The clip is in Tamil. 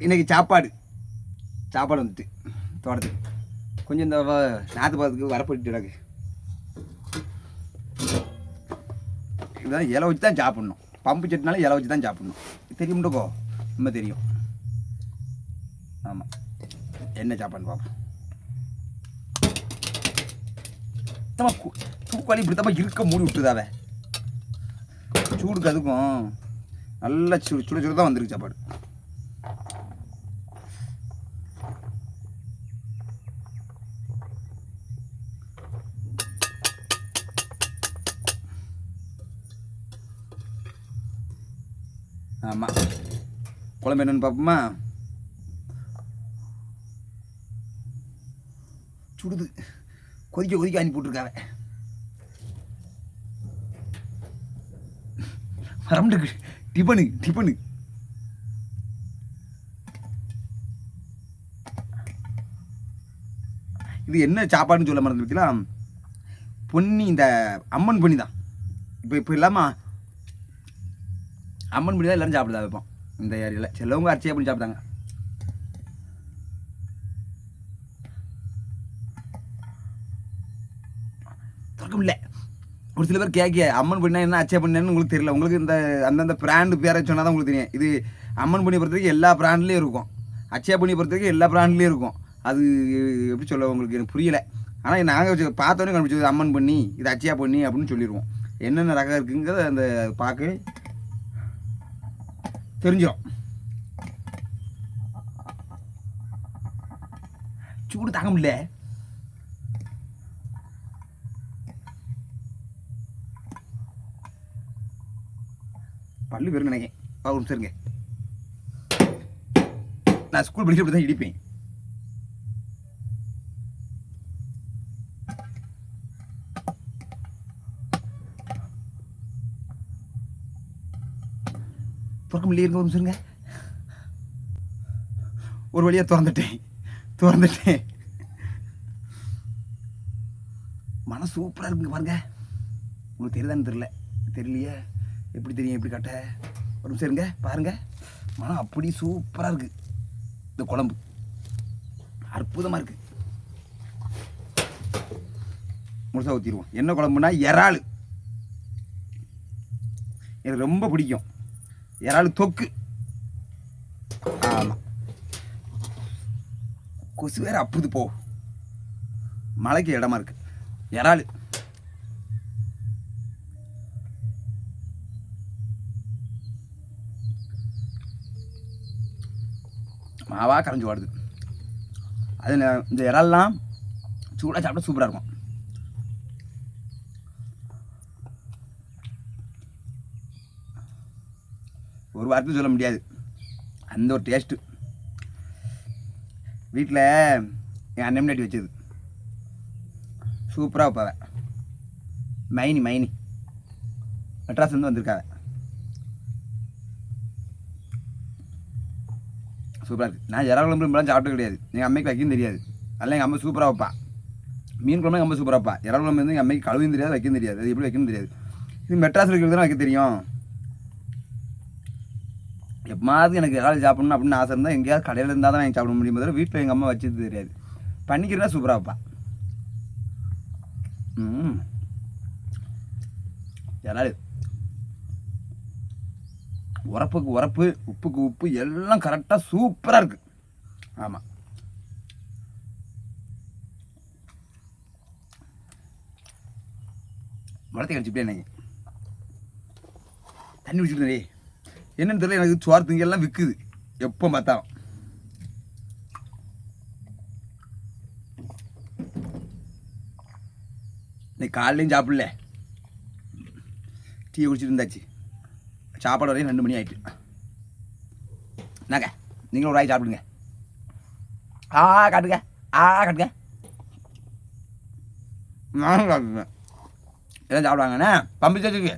இன்றைக்கி சாப்பாடு. சாப்பாடு வந்துட்டு தோட்டத்துக்கு. கொஞ்சம் இந்த நாற்று பார்த்துக்கு வரப்பட்டு கிடக்கு. இதான் இலை வச்சு தான் சாப்பிட்ணும். பம்பு செட்டினாலும் இலை வச்சு தான் சாப்பிட்ணும். தெரியும்டக்கோ நம்ம தெரியும். ஆமாம் என்ன சாப்பாடுன்னு பார்ப்போம் சுத்தமா கு- இப்படி தான் இருக்க மூடி விட்டுதாவே. சூடுக்கு அதுக்கும் நல்லா சுடு சுட சுட தான் வந்துருக்கு சாப்பாடு. ஆமாம் குழம்பு என்னென்னு பார்ப்போமா? சுடுது. கொதிக்க கொதிக்க அனுப்பி விட்ருக்காவ மறந்துட்டு டிபனு டிபனு. இது என்ன சாப்பாடுன்னு சொல்ல மறந்து பார்த்தீங்களா பொன்னி இந்த அம்மன் பொன்னி தான். இப்போ இப்போ இல்லாமல் அம்மன் முடி தான் எல்லாரும் சாப்பிடுதா வைப்போம். இந்த ஏரியாவில் சிலவங்க அரிசியாக பண்ணி சாப்பிட்டாங்க தொடக்கம் இல்லை ஒரு சில பேர் கேட்க அம்மன் பண்ணா என்ன அச்சே பண்ணேன்னு உங்களுக்கு தெரியல. உங்களுக்கு இந்த அந்தந்த பிராண்டு பேரை சொன்னால் தான் உங்களுக்கு தெரியும். இது அம்மன் பண்ணி பொறுத்த வரைக்கும் எல்லா பிராண்ட்லேயும் இருக்கும். அச்சே பண்ணி பொறுத்த வரைக்கும் எல்லா பிராண்ட்லேயும் இருக்கும். அது எப்படி சொல்ல உங்களுக்கு எனக்கு புரியல. ஆனால் நாங்கள் பார்த்தோன்னே கண்டுபிடிச்சது அம்மன் பண்ணி இது அச்சியா பண்ணி அப்படின்னு சொல்லிடுவோம் என்னென்ன ரகம் இருக்குங்கிறத அந்த பார்க்க தெரிஞ்சிடும் சூடு தாங்க முடியல. பல்லு பெருங்க நினைக்கிறேன். ஒரு நிமிஷம் இருங்க. நான் ஸ்கூல் படிக்கிறப்ப தான் இடிப்பேன். திறக்க முடியல இருங்க ஒரு நிமிஷம் ஒரு வழியாக திறந்துட்டேன். திறந்துட்டேன். மனம் சூப்பராக இருக்குங்க பாருங்க. உங்களுக்கு தெரியுதான்னு தெரில தெரியலையே? எப்படி தெரியும்? எப்படி காட்ட? ஒரு நிமிஷம் இருங்க. பாருங்க. மனம் அப்படி சூப்பராக இருக்கு. இந்த குழம்பு. அற்புதமாக இருக்கு. முழுசாக ஊற்றிடுவோம் என்ன குழம்புனா இறால் எனக்கு ரொம்ப பிடிக்கும். இறால் தொக்கு. ஆமாம் கொசு வேற அப்புது போ. மலைக்கு இடமா இருக்கு. இறால் மாவா கரைஞ்சி வாடுது அது இந்த இறால்லாம் சூடாக சாப்பிட்டா சூப்பராக இருக்கும். ஒரு வார்த்தை சொல்ல முடியாது. அந்த ஒரு டேஸ்ட்டு வீட்டில் என் அண்ணன் முன்னாடி வச்சது. சூப்பராக வைப்பாவ. மைனி மைனி. மெட்ராஸ் வந்து வந்திருக்காவ. சூப்பராக இருக்குது நான் இறா குழம்பு இப்படிலாம் சாப்பிட்டது கிடையாது. எங்கள் அம்மைக்கு வைக்கவும் தெரியாது. அதெல்லாம் எங்கள் அம்மா சூப்பராக வைப்பா. மீன் குழம்பு எங்கள் அம்மா சூப்பராக வைப்பா. இறா குழம்பு வந்து எங்கள் அம்மைக்கு கழுவும் தெரியாது வைக்கவும் தெரியாது. அது எப்படி வைக்கணும் தெரியாது. இது மெட்ராஸ் இருக்கிறது தான் வைக்க தெரியும். எப்போது எனக்கு இறால் சாப்பிடணும் அப்படின்னு ஆசை இருந்தால் எங்கேயாவது கடையில் இருந்தால் தான் எனக்கு சாப்பிட முடியும். தவிர வீட்டில் எங்கள் அம்மா வச்சது தெரியாது. பண்ணிக்கிறதா சூப்பராக வைப்பா ம். யாராவது? உரப்புக்கு உரப்பு உப்புக்கு உப்பு எல்லாம் கரெக்டாக சூப்பராக இருக்குது ஆமாம் வளர்த்தி கடிச்சுட்டே எனக்கு தண்ணி குடிச்சுட்டு என்னன்னு தெரியல எனக்கு சோறு திங்கெல்லாம் விற்குது எப்போ பார்த்தாலும். இன்னைக்கு காலையிலையும் சாப்பிடல. டீ குடிச்சிட்டு இருந்தாச்சு சாப்பாடு வரையும் ரெண்டு மணி ஆயிட்டு. என்னங்க நீங்களும் ஒரு ஆய் சாப்பிடுங்க. ஆ காட்டுங்க. ஆ காட்டுங்க. நானும் சாப்பிடுவேன். எல்லாம் சாப்பிடுவாங்கண்ணே பம்பு சேர்த்துக்கு